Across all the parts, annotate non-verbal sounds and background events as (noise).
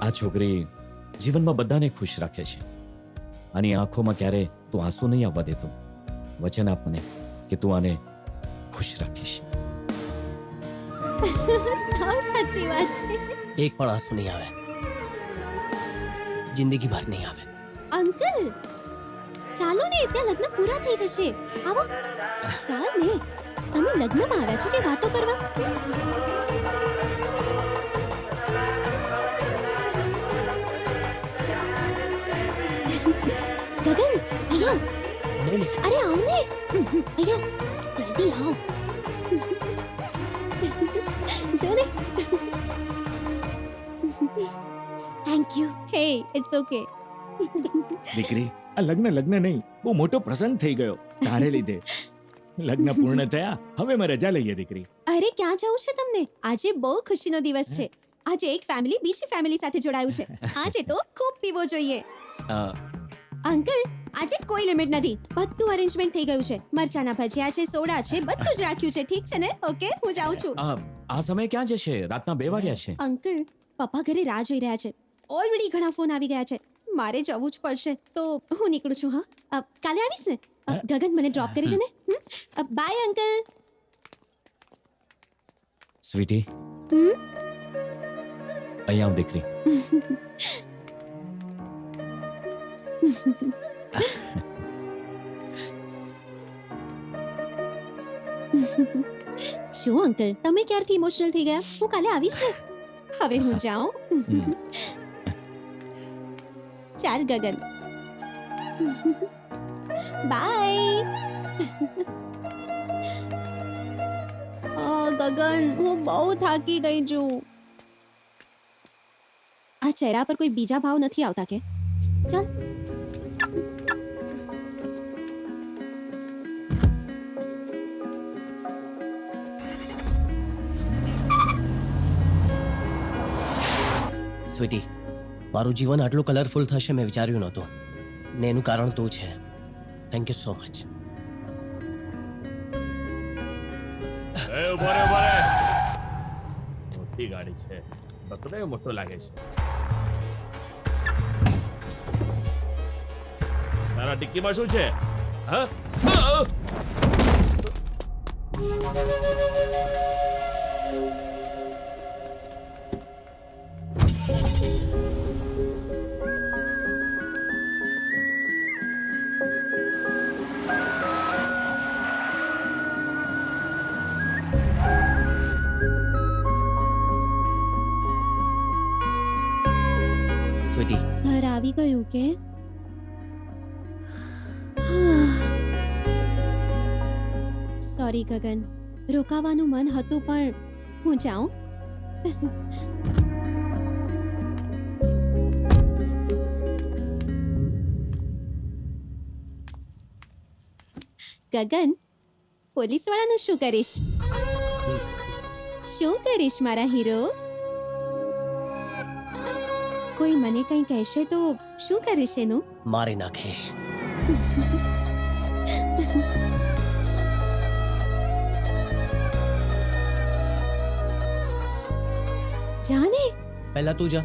આ છોકરી જીવનમાં બધાને ખુશ રાખે છે. આની આંખોમાં ક્યારે તું આંસુ નહીં આવવા દેતો. વચન આપ મને કે તું આને ખુશ રાખીશ. સાચી વાત છે. એક પણ આંસુ નહીં આવે. જિંદગી ભર નહીં આવે. અંકલ ચાલો ને ત્યાં લગ્ન પૂરા થઈ જશે. આવો. ચાલ ને. તમે લગ્નમાં આવ્યા છો કે વાતો કરવા? નહીં અરે આવ ને અહીંયા જલ્દી આવ જો ને thank you hey it's okay દીકરી આ લગ્ન લગ્ન નહીં બહુ મોટો પ્રસંગ થઈ ગયો તારે લીધે લગ્ન પૂર્ણ થયા હવે અમે રજા લઈએ દીકરી અરે ક્યાં જવું છે તમને આજે બહુ ખુશીનો દિવસ છે આજે એક ફેમિલી બીજી ફેમિલી સાથે જોડાયું છે આજે તો ખૂબ પીવો જોઈએ અંકલ આજે કોઈ લિમિટ નથી. બધું અરેન્જમેન્ટ થઈ ગયું છે. મરચાના ભજીયા છે સોડા છે બધું જ રાખ્યું છે. ઠીક છે ને? ઓકે હું જાઉં છું. આ આ સમય ક્યાં જશે? રાતના બે વાગ્યા છે. અંકલ પપ્પા ઘરે રાહ જોઈ રહ્યા છે. ઓલરેડી ઘણા ફોન આવી ગયા છે. મારે જવું જ પડશે. તો હું નીકળું છું હા? કાલે આવીશ ને? ગગન મને ડ્રોપ કરી દે ને? Bye uncle. સ્વીટી? અહીંયા આવ દીકરી. (laughs) શું અંકલ તમે ક્યારથી ઇમોશનલ થઈ ગયા હું કાલે આવીશ ને હવે હું જાઉં હમ. ચાલ ગગન બાય ગગન હું બહુ થાકી ગઈ છું આ ચહેરા પર કોઈ બીજા ભાવ નથી આવતા કે ચાલ સ્વીટી. મારું જીવન આટલું કલરફુલ થશે મેં વિચાર્યું નહોતું. ને એનું કારણ તું છે. થેન્ક યુ સો મચ એ ઊભો મોટી ગાડી છે. બકરો મોટો લાગે છે. તારા ટિક્કીમાં શું છે? હા? અ! ઘર આવી ગયું કે? સોરી ગગન. રોકાવાનું મન હતું પણ હું જાઉં? ગગન પોલીસ વાળાનું શું કરીશ? શું કરીશ મારા હીરો કોઈ મને કંઈ કહેશે તો શું કરીશ એનું? મારી નાખીશ. જાને? પહેલા તું જા.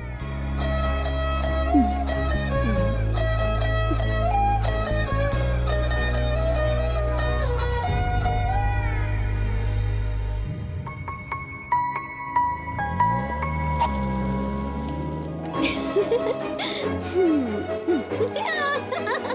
フフフ